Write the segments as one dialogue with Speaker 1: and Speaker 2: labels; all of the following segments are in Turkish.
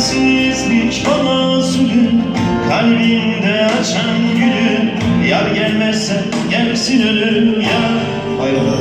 Speaker 1: Sensizlik bana zulüm. Kalbimde açan gülüm. Yar gelmezse gelsin ölüm ya. Hayrola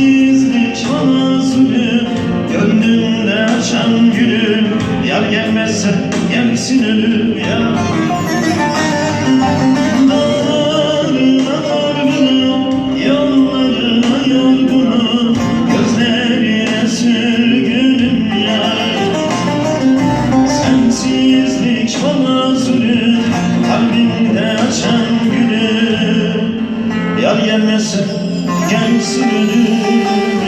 Speaker 1: Sensizlik bana zulüm. Gönlümde açan gülüm. Yar gelmezse gelsin ölüm ya. Dağlarına dargınım Yollarına yorgunum. Gözlerine sürgünüm yar. Sensizlik bana zulüm Seni